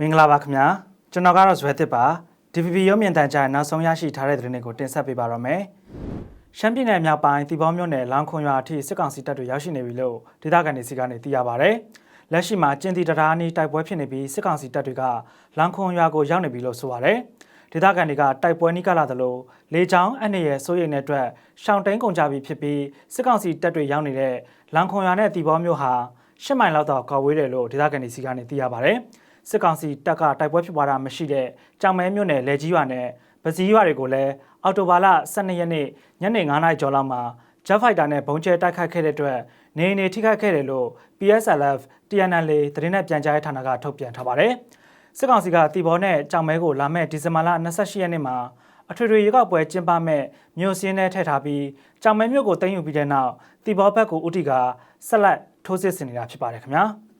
မင်္ဂလာပါခင်ဗျာကျွန်တော်ကတော့ဇွဲတစ်ပါ DVB ရုပ်မြင်သံကြားနောက်ဆုံးရရှိထားတဲ့သတင်းတွေကိုတင်ဆက်ပေးပါတော့မယ်ရှမ်းပြည်နယ်မြောက်ပိုင်းတီဘောမြို့နယ်လောင်ခွန်ရွာအထိစစ်ကောင်စီတပ်တွေရောက်ရှိနေပြီလို့ဒေသခံတွေစီကနေသိရပါဗျလက်ရှိမှာကျင်းတီတရားအနီးတိုက်ပွဲဖြစ်နေပြီးစစ်ကောင်စီတပ်တွေကလောင်ခွန်ရွာကိုရောက်နေပြီလို့ဆိုပါတယ်ဒေသခံတွေကတိုက်ပွဲနီးကလာသလိုလေချောင်းအနှရဲ့စိုးရိမ်တဲ့အတွက်ရှောင်းတိန်ကုန်ကြပြီဖြစ်ပြီးစစ်ကောင်စီတပ်တွေရောက်နေတဲ့လောင်ခွန်ရွာနဲ့တီဘောမြို့ဟာ ရှစ်မိုင်လောက်တော့ကောက်ဝေးတယ်လို့ဒေသခံတွေစီကနေသိရပါဗျစစ်ကောင်စီတပ်ကတိုက်ပွဲဖြစ်ပွားတာမရှိတဲ့ကြောင်မဲမြို့နယ်လေကြီးရွာနဲ့ပစည်းရွာတွေကိုလည်းအော်တိုဘာလ12ရက်နေ့ညနေ9:00နာရီကျော်လောက်မှာ Jet Fighter နဲ့ဘုံကျဲတိုက်ခိုက်ခဲ့တဲ့အတွက်နေနေထိခိုက်ခဲ့တယ်လို့ PSLF TNL သတင်းနဲ့ပြန်ကြားရေးဌာနကထုတ်ပြန်ထားပါတယ်။စစ်ကောင်စီကတီဘောနဲ့ကြောင်မဲကိုလာမဲ့ဒီဇင်ဘာလ28ရက်နေ့မှာအထွေထွေရွေးကောက်ပွဲကျင်းပမဲ့မြို့စင်းနဲ့ထည့်ထားပြီးကြောင်မဲမြို့ကိုတင်ယူပြီးတဲ့နောက်တီဘောဘက်ကိုဥတီကဆက်လက် ထိုးစစ်ဆင်နေတာဖြစ်ပါတယ်ခင်ဗျာ။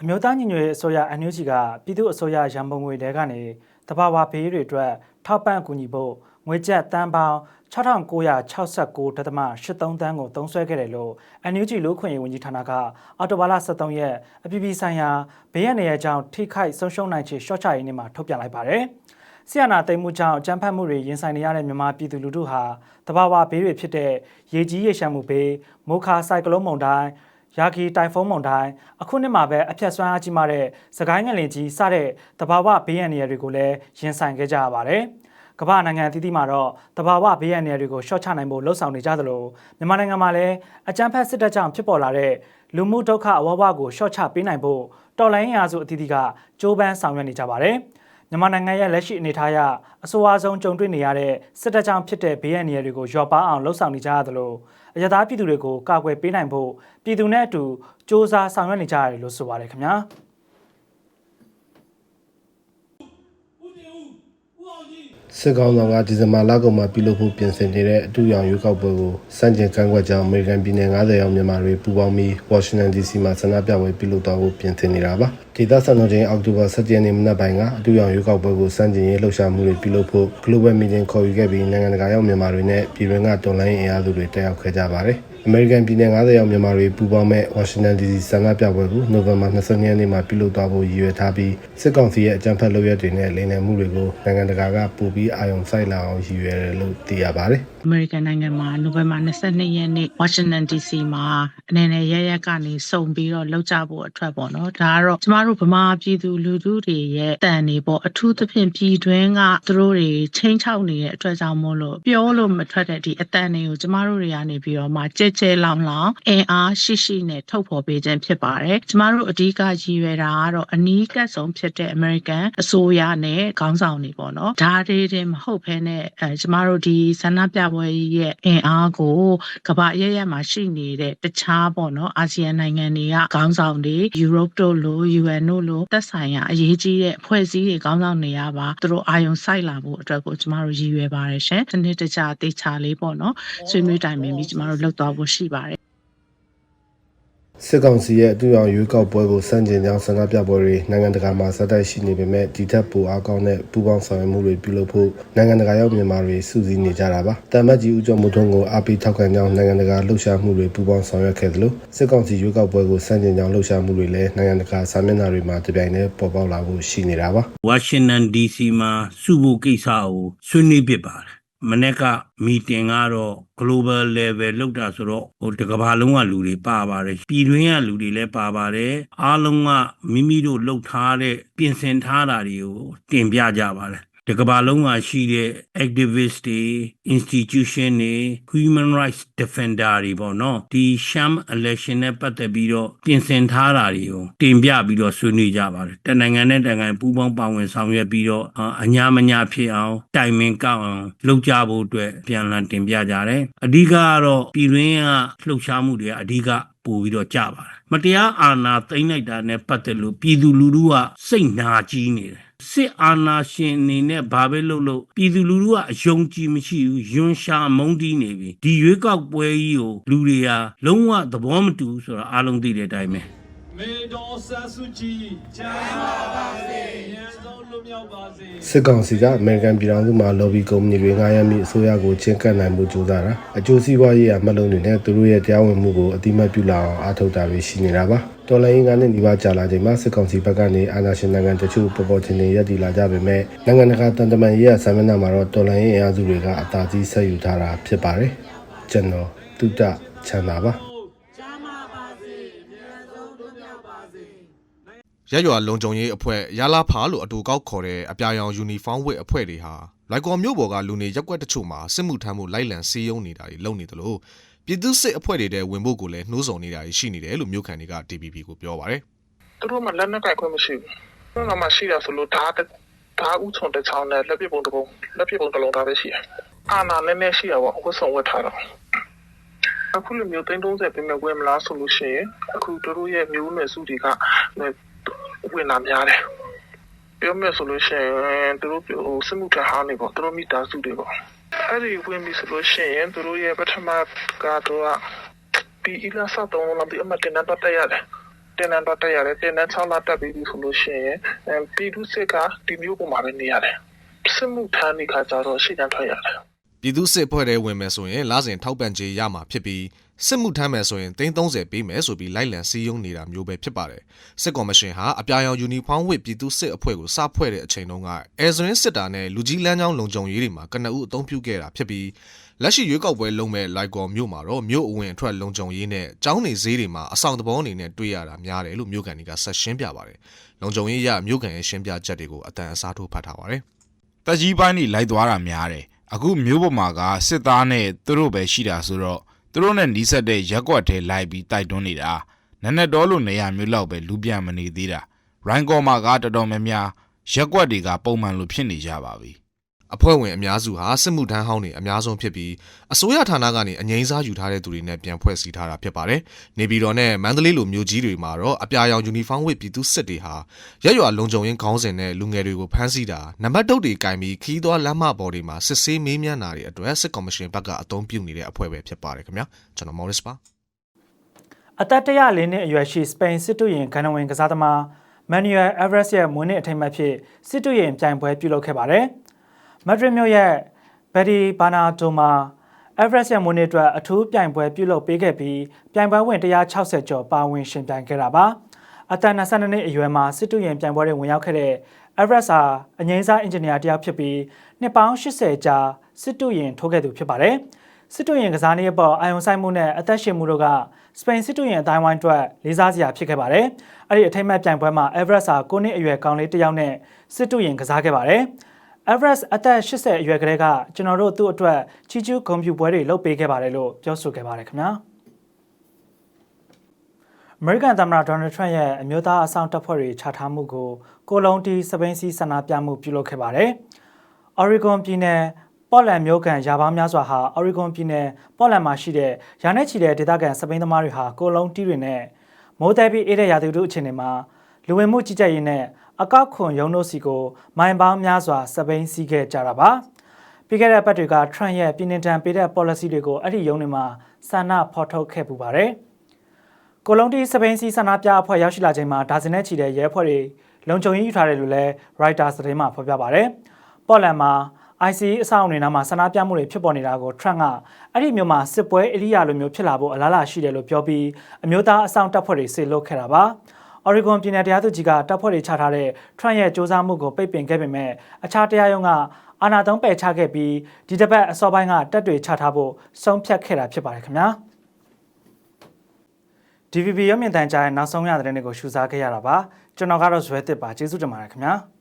အမျိုးသားညီညွတ်ရေးအစိုးရ NUG ကပြည်သူ့အစိုးရရန်ပုံငွေတွေကနေတဘာဝဘေးတွေအတွက်ထောက်ပံ့အကူအညီဖို့ငွေကျပ်တန်ပေါင်း6969.83တန်းကိုတုံးဆွဲခဲ့တယ်လို့ NUG လူ့ခွင့်ရေးဝန်ကြီးဌာနကအော်တိုဘာလ23ရက်အပြည်ပြည်ဆိုင်ရာဘေးရန်တွေရဲ့အကြောင်းထိခိုက်ဆုံးရှုံးနိုင်ခြေရှော့ချရေးနေ့မှာထုတ်ပြန်လိုက်ပါတယ်။ ဆီယနာတိမ်မှုကြောင့်အကြမ်းဖက်မှုတွေရင်ဆိုင်နေရတဲ့မြန်မာပြည်သူလူထုဟာတဘာဝဘေးတွေဖြစ်တဲ့ရေကြီးရေရှမ်းမှုဘေးမိုခါဆိုင်ကလုန်းမုန်တိုင်းရာဂီတိုင်ဖုန်းမုန်တိုင်းအခုနှစ်မှာပဲအပြတ်ဆွမ်းအားကြီးမားတဲ့စကိုင်းငလင်ကြီးစတဲ့တဘာဝဘေးရန်တွေတွေကိုလည်းရင်ဆိုင်ခဲ့ကြရပါတယ်။ကမ္ဘာနိုင်ငံအသီးသီးမှာတော့တဘာဝဘေးရန်တွေကိုရှော့ချနိုင်ဖို့လှုံ့ဆော်နေကြသလိုမြန်မာနိုင်ငံမှာလည်းအကြမ်းဖက်စစ်တပ်ကြောင့်ဖြစ်ပေါ်လာတဲ့လူမှုဒုက္ခအဝဘကိုရှော့ချပေးနိုင်ဖို့တော်လိုင်းရာစုအသီးသီးကကြိုးပမ်းဆောင်ရွက်နေကြပါတယ်။ မြန်မာနိုင်ငံရဲ့လက်ရှိအနေအထားအရအဆိုအဆုံးကြုံတွေ့နေရတဲ့စစ်တပ်ကြောင့်ဖြစ်တဲ့ဘေးရန်တွေကိုရော့ပါအောင်လှုံ့ဆော်နေကြရသလိုအရသာပြည်သူတွေကိုကာကွယ်ပေးနိုင်ဖို့ပြည်သူနဲ့အတူစ조사ဆောင်ရွက်နေကြရတယ်လို့ဆိုပါတယ်ခင်ဗျာ စစ်ကောင်ဆောင်ကဒီဇင်ဘာလကုန်မှာပြုလုပ်ဖို့ပြင်ဆင်နေတဲ့အတူရောင်ရွေးကောက်ပွဲကိုစန့်ကျင်ကန့်ကွက်ကြောင်းအမေရိကန်ပြည်နယ်90ရောက်မြန်မာတွေပူးပေါင်းပြီးဝါရှင်တန် DC မှာဆန္ဒပြပွဲပြုလုပ်သွားဖို့ပြင်ဆင်နေတာပါဒေသစံတော်ချိန်အောက်တိုဘာ17ရက်နေ့မနက်ပိုင်းကအတူရောင်ရွေးကောက်ပွဲကိုစန့်ကျင်ရေးလှုပ်ရှားမှုတွေပြုလုပ်ဖို့ Global Meeting ခေါ်ယူခဲ့ပြီးနိုင်ငံတကာရောက်မြန်မာတွေနဲ့ပြည်တွင်းကတော်လိုင်းအင်အားစုတွေတက်ရောက်ခဲ့ကြပါတယ် အမေရိကန်ပြည်နယ်90ရောက်မြန်မာတွေပူးပေါင်းမဲ့ဝါရှင်တန် DC ဆန္ဒပြပွဲကိုနိုဝင်ဘာ22ရက်နေ့မှာပြုလုပ်သွားဖို့ရည်ရွယ်ထားပြီးစစ်ကောင်စီရဲ့အကြမ်းဖက်လုပ်ရက်တွေနဲ့လိမ်လည်မှုတွေကိုနိုင်ငံတကာကပိုပြီးအာရုံစိုက်လာအောင်ရည်ရွယ်တယ်လို့သိရပါတယ်။အမေရိကန်နိုင်ငံမှာနိုဝင်ဘာ22ရက်နေ့ဝါရှင်တန် DC မှာအနေနဲ့ရရက်ကနေစုံပြီးတော့လောက်ကြဖို့အတွက်ပေါ့နော်ဒါကတော့ကျမတို့ဗမာပြည်သူလူထုတွေရဲ့တန်နေပေါ့အထူးသဖြင့်ပြည်တွင်းကသူတို့တွေချင်းချောက်နေတဲ့အတွက်ကြောင့်မို့လို့ပြောလို့မထွက်တဲ့ဒီအတန်တွေကိုကျမတို့တွေကနေပြီးတော့မှကြဲကြဲလောင်လောင်အင်အားရှိရှိနဲ့ထုတ်ဖော်ပေးခြင်းဖြစ်ပါတယ်ကျမတို့အဓိကရည်ရွယ်တာကတော့အနီးကပ်ဆုံးဖြစ်တဲ့ American အစိုးရနဲ့ခေါင်းဆောင်တွေပေါ့နော်ဒါတွေတင်မဟုတ်ဘဲနဲ့အဲကျမတို့ဒီဆန္ဒပြပွဲရဲ့အင်အားကိုကမ္ဘာအရရက်မှာရှိနေတဲ့တခြားပေါ့နော်အာဆီယံနိုင်ငံတွေကခေါင်းဆောင်တွေ Europe တို့လို UN တို့လိုသက်ဆိုင်ရာအရေးကြီးတဲ့အဖွဲ့အစည်းတွေခေါင်းဆောင်တွေကပါသူတို့အာရုံစိုက်လာဖို့အတွက်ကိုကျမတို့ရည်ရွယ်ပါတယ်ရှင်။ဒီနေ့တခြားတေချာလေးပေါ့နော်ဆွေးနွေးတိုင်ပင်ပြီးကျမတို့လှုပ်သွားဖို့ရှိပါတယ်စစ်ကောင်စီရဲ့အတူရောင်ရွေးကောက်ပွဲကိုစန့်ကျင်ကြောင်းဆန္ဒပြပွဲတွေနိုင်ငံတကာမှာစတိုက်ရှိနေပေမဲ့ဒီထက်ပိုအားကောင်းတဲ့ပူးပေါင်းဆောင်ရွက်မှုတွေပြုလုပ်ဖို့နိုင်ငံတကာရောက်မြန်မာတွေစုစည်းနေကြတာပါ။တမတ်ကြီးဦးကျော်မိုးထွန်းကိုအားပေးထောက်ခံကြောင်းနိုင်ငံတကာလှုပ်ရှားမှုတွေပူးပေါင်းဆောင်ရွက်ခဲ့သလိုစစ်ကောင်စီရွေးကောက်ပွဲကိုစန့်ကျင်ကြောင်းလှုပ်ရှားမှုတွေလည်းနိုင်ငံတကာစာမျက်နှာတွေမှာတပြိုင်တည်းပေါ်ပေါက်လာဖို့ရှိနေတာပါ။ဝါရှင်တန် DC မှာစုဖို့ကိစ္စကိုဆွေးနွေးဖြစ်ပါတယ် မနေ့ကမီတင်ကတော့ global level လောက်တာဆိုတော့ဟိုတစ်ကမ္ဘာလုံးကလူတွေပါပါတယ်ပြည်တွင်းကလူတွေလည်းပါပါတယ်အားလုံးကမိမိတို့လှုပ်ထားတဲ့ပြင်ဆင်ထားတာတွေကိုတင်ပြကြပါတယ် ဒီကမ္ဘာလုံးမှာရှိတဲ့ activist တွေ institution တွေ human rights defender တွေပေါ့နော်ဒီ sham election နဲ့ပတ်သက်ပြီးတော့ပြင်ဆင်ထားတာတွေကိုတင်ပြပြီးတော့ဆွေးနွေးကြပါတယ်တနိုင်ငံနဲ့တနိုင်ငံပူးပေါင်းပါဝင်ဆောင်ရွက်ပြီးတော့အာအညာမညာဖြစ်အောင်တိုင်ပင်ကောက်အောင်လုပ်ကြဖို့အတွက်ပြန်လည်တင်ပြကြတယ်အဓိကကတော့ပြည်တွင်းကလှုပ်ရှားမှုတွေကအဓိကပို့ပြီးတော့ကြပါတယ်မတရားအာဏာသိမ်းလိုက်တာနဲ့ပတ်သက်လို့ပြည်သူလူထုကစိတ်နာကြီးနေတယ် စစ်အာဏာရှင်အနေနဲ့ဘာပဲလုပ်လို့ပြည်သူလူထုကအယုံကြည်မရှိဘူးယွန်းရှာမုန်းတီးနေပြီဒီရွေးကောက်ပွဲကြီးကိုလူတွေဟာလုံးဝသဘောမတူဘူးဆိုတာအားလုံးသိတဲ့အတိုင်းပဲ မေတော်ဆတ်စုကြည်ချမ်းသာပါစေဉာဏ်ဆုံးလွတ်မြောက်ပါစေစစ်ကောင်စီကအမေရိကန်ပြည်ထောင်စုမှာ lobby ကုမ္ပဏီတွေငှားရမ်းပြီးအစိုးရကိုချင်းကပ်နိုင်မှုကြိုးစားတာအကျိုးစီးပွားရေးအမှတ်လုံးတွေနဲ့သူတို့ရဲ့တရားဝင်မှုကိုအတိမတ်ပြုလာအောင်အားထုတ်တာတွေရှိနေတာပါတော်လိုင်းကနဲ့ဒီပါကြာလာချိန်မှာစစ်ကောင်စီဘက်ကနေအာဏာရှင်နိုင်ငံတချို့ပေါ်ပေါ်ချင်းချင်းရပ်တည်လာကြပေမဲ့နိုင်ငံတကာတန်တမန်ရေးရဆမ်းမနာမှာတော့တော်လိုင်းရေးအင်အားစုတွေကအသာစီးဆက်ယူထားတာဖြစ်ပါတယ်ကျွန်တော်တုဒ္ဒချမ်းသာပါ ရက်ရွာလုံခြုံရေးအဖွဲ့ရလာဖာလို့အတူကောက်ခေါ်တဲ့အပြာရောင်ယူနီဖောင်းဝတ်အဖွဲ့တွေဟာလိုက်ကော်မြို့ပေါ်ကလူနေရက်ကွက်တချို့မှာစစ်မှုထမ်းမှုလိုက်လံစီးရုံးနေတာတွေလုပ်နေတယ်လို့ပြည်သူစစ်အဖွဲ့တွေတဲ့ဝင်ဖို့ကိုလည်းနှိုးဆော်နေတာရှိနေတယ်လို့မြို့ခံတွေက TPP ကိုပြောပါတယ်သူတို့မှလက်နက်ကိုင်ခွင့်မရှိဘူး။ဘယ်မှာရှိတာဆိုလို့ဒါတစ်ဒါဥချုံတစ်ချောင်းနဲ့လက်ပြပုံတစ်ပုံလက်ပြပုံတစ်လုံးသားပဲရှိတယ်။အာနာနည်းနည်းရှိတာပေါ့ဝတ်ဆောင်ဝတ်ထားတော့အခုလိုမျိုးသိန်း30ပြင်မဲ့ဝင်မလားဆိုလို့ရှိရင်အခုတို့ရဲ့မျိုးနွယ်စုတွေက ဝင်လာများတယ်။ပြောမယ်ဆိုလို့ရှိရင်တို့ဟိုစစ်မှုထမ်းဟောင်းနေပေါ့တို့မိသားစုတွေပေါ့အဲ့ဒီဝင်ပြီဆိုလို့ရှိရင်တို့ရဲ့ပထမကတော့ဒီအီလာဆောက်တော့လာပြီးအမတင်တော့တက်ရတယ်။တင်နန်းတော့တက်ရတယ်တင်နန်း6လတက်ပြီးပြီဆိုလို့ရှိရင်အဲပြည်သူစစ်ကဒီမျိုးပေါ်မှာပဲနေရတယ်စစ်မှုထမ်းနေခါကြတော့ရှေ့တန်းထွက်ရတယ် ပြည်သူစစ်အဖွဲ့တွေဝင်မယ်ဆိုရင်လစဉ်ထောက်ပံ့ကြေးရမှာဖြစ်ပြီးစစ်မှုထမ်းမယ်ဆိုရင်330ပေးမယ်ဆိုပြီးလိုက်လံစီးရုံးနေတာမျိုးပဲဖြစ်ပါတယ်စစ်ကော်မရှင်ဟာအပြာရောင်ယူနီဖောင်းဝတ်ပြည်သူစစ်အဖွဲ့ကိုစဖွဲ့တဲ့အချိန်တုန်းကအဲဇရင်စစ်တာနဲ့လူကြီးလမ်းကြောင်းလုံခြုံရေးတွေမှာကနအူအုံပြုခဲ့တာဖြစ်ပြီးလက်ရှိရွေးကောက်ပွဲလုံးမဲ့လိုက်ကော်မြို့မှာတော့မြို့အဝင်အထွက်လုံခြုံရေးနဲ့ကျောင်းနေဈေးတွေမှာအဆောင်တဘောအနေနဲ့တွေ့ရတာများတယ်လို့မြို့ကန်တွေကဆက်ရှင်းပြပါတယ်လုံခြုံရေးရမြို့ကန်ရဲ့ရှင်းပြချက်တွေကိုအတန်အစားထိုးဖတ်ထားပါတယ်တက်ကြီးပိုင်းနေလိုက်သွားတာများတယ် အခုမျိုးပေါ်မှာကစစ်သားနဲ့သူတို့ပဲရှိတာဆိုတော့သူတို့နဲ့နီးစပ်တဲ့ရက်ကွက်ထဲလိုက်ပြီးတိုက်တွန်းနေတာနက်နက်တော်လို့နေရမျိုးလောက်ပဲလူပြန်မနေသေးတာရိုင်းကော်မှာကတော်တော်များများရက်ကွက်တွေကပုံမှန်လိုဖြစ်နေကြပါပြီ အဖွဲ့ဝင်အများစုဟာစစ်မှုထမ်းဟောင်းတွေအများဆုံးဖြစ်ပြီးအစိုးရဌာနကနေအငိမ့်စားယူထားတဲ့သူတွေနဲ့ပြန်ဖွဲ့စည်းထားတာဖြစ်ပါတယ်။နေပြည်တော်နဲ့မန္တလေးလိုမြို့ကြီးတွေမှာတော့အပြာရောင်ယူနီဖောင်းဝတ်ပြည်သူစစ်တွေဟာရက်ရွာလုံခြုံရေးခေါင်းစဉ်နဲ့လူငယ်တွေကိုဖမ်းဆီးတာနံပါတ်တုတ်တွေကင်ပြီးခီးသွွားလမ်းမပေါ်တွေမှာစစ်ဆေးမေးမြန်းတာတွေအတွက်စစ်ကော်မရှင်ဘက်ကအသုံးပြုနေတဲ့အဖွဲ့ပဲဖြစ်ပါတယ်ခင်ဗျာကျွန်တော်မော်ရစ်ပါအသက်104နှစ်အရွယ်ရှိစပိန်စစ်တူရင်ဂန္ဓဝင်ကစားသမားမန်နျူယ်အက်ဗရက်စ်ရဲ့မွေးနေ့အထိမ်းအမှတ်ဖြစ်စစ်တူရင်ပြိုင်ပွဲပြုလုပ်ခဲ့ပါတယ်။ မက်ဒရစ်မြို့ရဲ့ဘယ်ဒီဘာနာတိုမှာအက်ဗရက်စ်ရဲ့မွေးနေ့အတွက်အထူးပြိုင်ပွဲပြုလုပ်ပေးခဲ့ပြီးပြိုင်ပွဲဝင်160ကျော်ပါဝင်ရှင်ပြိုင်ခဲ့တာပါ။အသက်22နှစ်အရွယ်မှာစစ်တူရင်ပြိုင်ပွဲတွေဝင်ရောက်ခဲ့တဲ့အက်ဗရက်စ်ဟာအငိမ့်စားအင်ဂျင်နီယာတစ်ယောက်ဖြစ်ပြီးနှစ်ပေါင်း80ကြာစစ်တူရင်ထိုးခဲ့သူဖြစ်ပါတယ်။စစ်တူရင်ကစားနည်းအပေါ်အာယုံဆိုင်မှုနဲ့အသက်ရှင်မှုတို့ကစပိန်စစ်တူရင်အတိုင်းဝိုင်းအတွက်လေးစားစရာဖြစ်ခဲ့ပါတယ်။အဲ့ဒီအထိမ်းအမှတ်ပြိုင်ပွဲမှာ Everest ဟာ9နှစ်အရွယ်ကောင်လေးတစ်ယောက်နဲ့စစ်တူရင်ကစားခဲ့ပါတယ်။ Everest အသက်80အရွယ်ကလေးကကျွန်တော်တို့သူ့အတွက်ချီးကျူးဂုဏ်ပြုပွဲတွေလုပ်ပေးခဲ့ပါတယ်လို့ပြောဆိုခဲ့ပါတယ်ခင်ဗျာ။ American သမ္မတ Donald Trump ရဲ့အမျိုးသားအဆောင်တပ်ဖွဲ့တွေချထားမှုကိုကိုလုံးတီစပိန်စီဆန္ဒပြမှုပြုလုပ်ခဲ့ပါတယ်။ Oregon ပြည်နယ်ပေါ်လန်မြို့ကန်ရာပေါင်းများစွာဟာ Oregon ပြည်နယ်ပေါ်လန်မှာရှိတဲ့ရာနဲ့ချီတဲ့ဒေသခံစပိန်သမားတွေဟာကိုလုံးတီးတွေနဲ့မိုးတဲပြီးအေးတဲ့ရာသီဥတုအခြေအနေမှာလူဝင်မှုကြီးကြပ်ရေးနဲ့ အကောက်ခွန်ရုံးတို့စီကိုမိုင်ပေါင်းများစွာစပိန်စီးခဲ့ကြတာပါ။ပြီးခဲ့တဲ့ပတ်တွေက Trump ရဲ့ပြည်နှင်တန်ပေးတဲ့ policy တွေကိုအဲ့ဒီရုံးတွေမှာဆန္ဒဖော်ထုတ်ခဲ့ပူပါတယ်။ကိုလုံးတီစပိန်စီဆန္ဒပြအဖွဲ့ရောက်ရှိလာချိန်မှာဒါဇင်နဲ့ချီတဲ့ရဲဖွဲ့တွေလုံခြုံရေးယူထားတယ်လို့လည်း Reuters သတင်းမှာဖော်ပြပါဗျ။ပေါ်လန်မှာ ICE အဆောက်အုံတွေနားမှာဆန္ဒပြမှုတွေဖြစ်ပေါ်နေတာကို Trump ကအဲ့ဒီမျိုးမှာစစ်ပွဲအရိယာလိုမျိုးဖြစ်လာဖို့အလားအလာရှိတယ်လို့ပြောပြီးအမျိုးသားအဆောင်တပ်ဖွဲ့တွေဆေလွတ်ခဲ့တာပါ။ Oregon ပြည်နယ်တရားသူကြီးကတပ်ဖွဲ့တွေချထားတဲ့ Trump ရဲ့စ조사မှုကိုပိတ်ပင်ခဲ့ပေမဲ့အခြားတရားရုံးကအာဏာသုံးပယ်ချခဲ့ပြီးဒီတစ်ပတ်အစောပိုင်းကတပ်တွေချထားဖို့ဆုံးဖြတ်ခဲ့တာဖြစ်ပါတယ်ခင်ဗျာ။ DVB ရုပ်မြင်သံကြားရဲ့နောက်ဆုံးရတဲ့တဲ့တွေကိုရှုစားခဲ့ရတာပါကျွန်တော်ကတော့ဇွဲတစ်ပါကျေးဇူးတင်ပါတယ်ခင်ဗျာ။